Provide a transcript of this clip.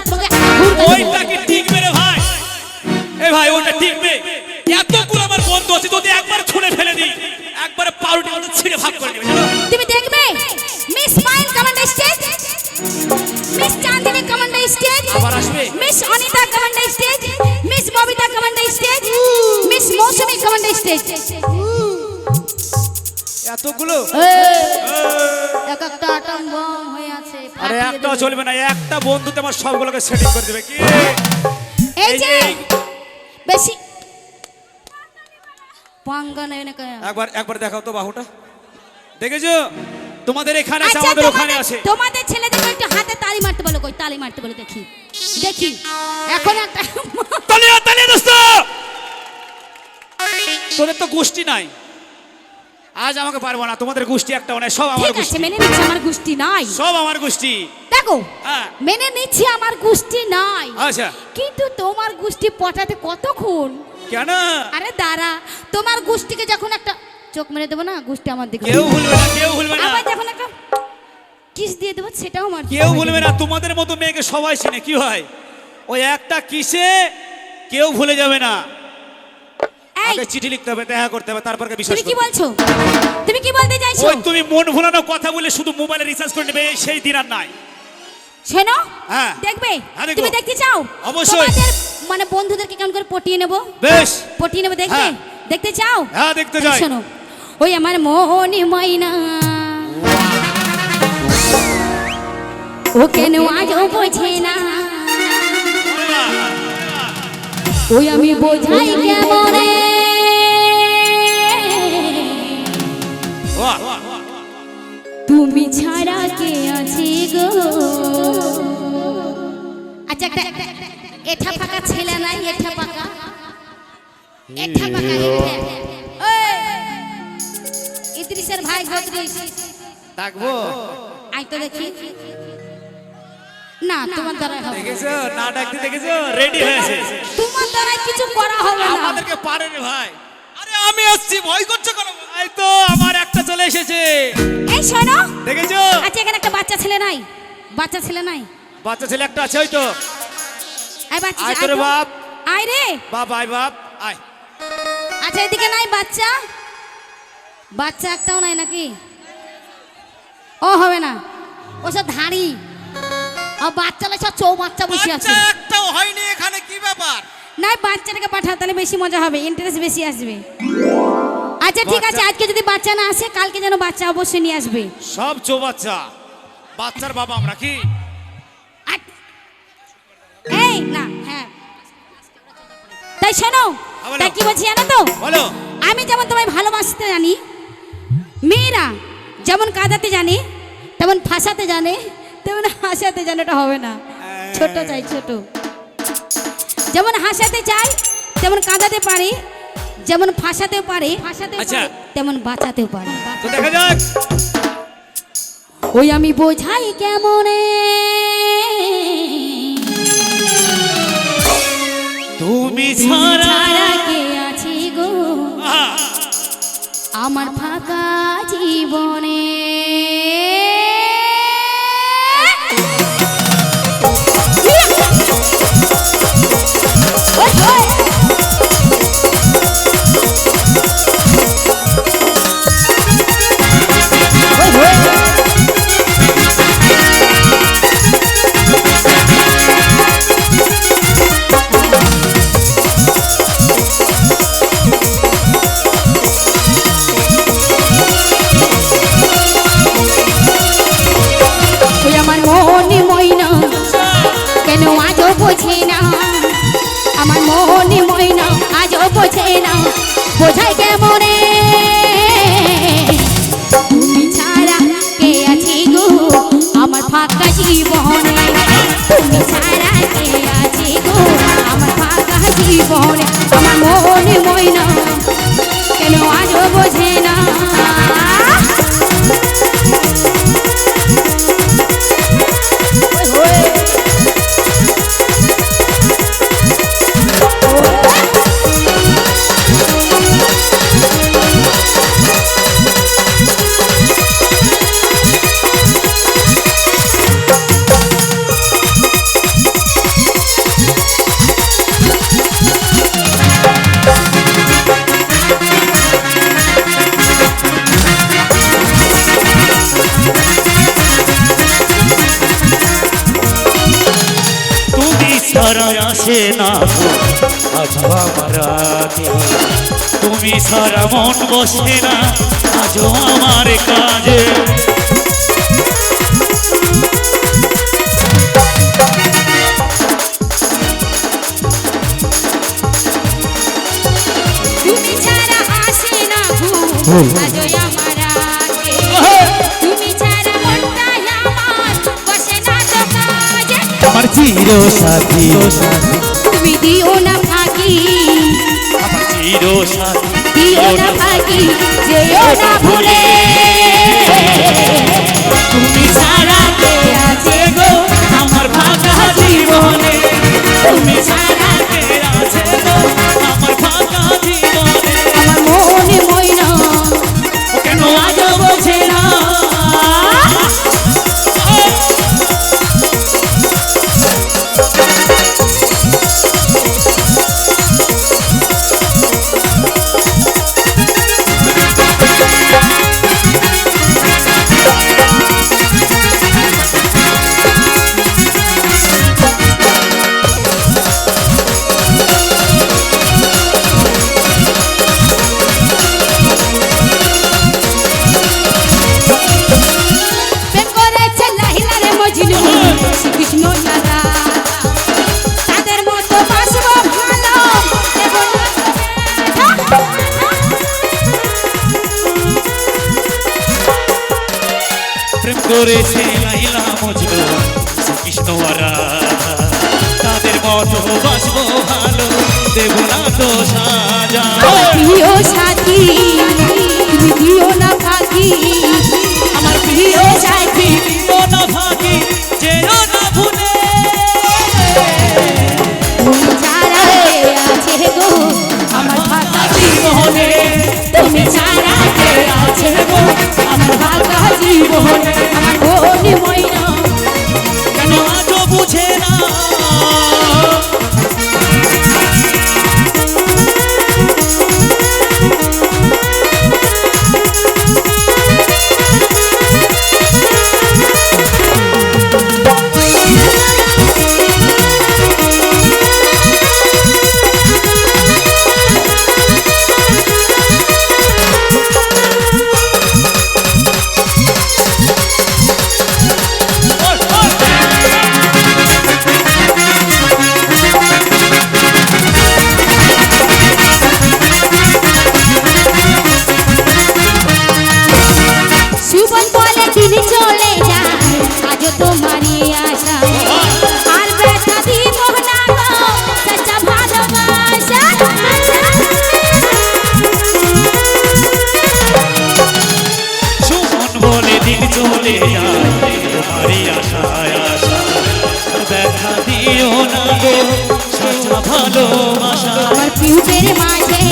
দেবো। ওইটা কি টিকবে রে ভাই। এ ভাই ওটা টিকবে এতগুলো আমার বন্ধু আছে যদি একবার ছুঁড়ে ফেলে দিই। একবারে পাউরুটি মতো ছিঁড়ে ভাগ করে দেবে তুমি দেখবে miss mine commander stage miss Chandini commander stage আবার আসবে? Miss Anita commander stage miss Babita commander stage miss Mousumi commander stage এতগুলো? এক একটা আটম বম হয়ে আছে আরে একটাও চলবে না একটা বন্ধুতে আমার সবগুলোকে সেটিং করে দেবে কি? এই যে বেশি। পাঙ্গা নেই না একবার একবার দেখাও তো বাহুটা। দেখেছ? তোমাদের এখানে আছে আচ্ছা, আমাদের ওখানে আছে। তোমাদের ছেলেদেরকে একটু হাতে তালি মারতে বলো কই তালি মারতে বলো দেখি। দেখি। এখন একটা তালিয়া তালিয়া দোস্ত! তোদের তো গোষ্ঠী নাই। আজ আমাকে পারব না তোমাদের গোষ্ঠী একটা নাই সব আমার ঠিক আছে গোষ্ঠী। মেনে নিচ্ছি আমার গোষ্ঠী নাই। সব আমার গোষ্ঠী। দেখো হ্যাঁ। মেনে নিচ্ছি আমার গোষ্ঠী নাই। আচ্ছা। কিন্তু তোমার গোষ্ঠী পটাতে কতক্ষণ? কেন? আরে দাঁড়া তোমার গোষ্ঠীকে যখন একটা চোখ মেরে দেবো না গোষ্ঠী আমার দিকে কেউ ভুলবে না কেউ ভুলবে না। আবার যখন একটা কিস দিয়ে দেবো সেটাও আমার কেউ ভুলবে না তোমাদের মতো মেয়েকে সবাই চেনে কি হয়? ওই একটা কিসে কেউ ভুলে যাবে না। আগে চিঠি লিখতে হবে দেখা করতে হবে তারপরে বিশ্বাস তুমি কি বলছো? তুমি কি বলতে চাইছো? ওই তুমি মন ভুলানো কথা বলে শুধু মোবাইলে রিচার্জ করে নেবে সেই দিন আর নাই। শোনো হ্যাঁ। দেখবে? হ্যাঁ, তুমি দেখতে চাও? অবশ্যই। মানে বন্ধুদেরকে কেমন করে পটিয়ে নেব? বেশ। পটিয়ে নেব দেখবে? হ্যাঁ। দেখতে চাও? হ্যাঁ দেখতে যাই শোনো ওই আমার মোহনী ময়না ও কেন আজও বোঝে না? ওই আমি বোঝাই কেমনে? তুমি ছাড়া কে আছে গো? আচ্ছা একটা এঠা ফাঁকা ছেলে নাই এঠা পাকা? এঠা পাকা ওই, ইদ্রিসের ভাই গদ্রিস ডাকবো আই তো দেখি। না তোমার দ্বারা হবে দেখেছ? না ডাকতে দেখেছ? রেডি হয়েছে তোমার দ্বারা কিছু করা হবে না। আমাদেরকে পারে রে ভাই। আরে আমি আসছি ভয় করছ কেন? এই তো আমার একটা চলে এসেছে। এই শোনো। দেখেছ? আচ্ছা এখানে একটা বাচ্চা ছেলে নাই। বাচ্চা ছেলে নাই। বাচ্চা ছেলে একটা আছে ওই তো। আয় বাচ্চা আয় তোরে। বাপ। আয় রে। বাপ আয় বাপ আয়। আচ্ছা এদিকে নাই বাচ্চা। বাচ্চা একটাও নাই নাকি? ও হবে না। ওসব ধাড়ি। আর বাচ্চারা সব চৌ বাচ্চা বসে আছে। একটাও হয়নি এখানে কি ব্যাপার? নাই বাচ্চাটাকে পাঠা তাহলে বেশি মজা হবে। ইন্টারেস্ট বেশি আসবে। আচ্ছা ঠিক আছে আজকে যদি বাচ্চা না আসে কালকে যেন বাচ্চা অবশ্যই নিয়ে আসবে। সব চো বাচ্চা। বাচ্চার বাবা আমরা কি? এই না হ্যাঁ। তাই শোনো হ্যাঁ, তাই কি বলছি জানো তো? বলো। আমি যেমন তোমায় ভালোবাসতে জানি মেয়েরা যেমন কাঁদাতে জানে তেমন ফাঁসাতে জানে তেমন হাসাতে জানে এটা হবে না। ছোট চাই ছোট। যেমন হাসাতে চাই তেমন কাঁদাতে পারে যেমন ফাঁসাতে পারে আচ্ছা। পারে তেমন বাঁচাতে পারে দেখা যাক। ওই আমি বোঝাই কেমনে? তুমি ছাড়া কে আছি গো? আমার ফাঁকা জীবনে। keep on it. সারা আসে না গো, আজ আমার তুমি সারা মন বসে না আজও আমার কাজে। তুমি ছাড়া আসে না ঘুম আজই আমার চির সাথী। তুমি দিও না ফাঁকি। চির সাথী। দিও না ফাঁকি যেও না ভুলে। তুমি ছাড়া কে আছে গো আমার ফাঁকা জীবনে? তুমি ছাড়া করেছে লাইলা মজনু কৃষ্ণ তাদের মতো বাসবো ভালো দেব না তো সাজা বলে দিন চলে যায়। আজও তোমারই আশা। আর ব্যথা দিব না গো ভালোবাসা। সুমন বলে দিন চলে যায় তোমারই আশায় আশা। দেখা দিও না গো সাজা ভালোবাসা। আমার পিউপের মাঝে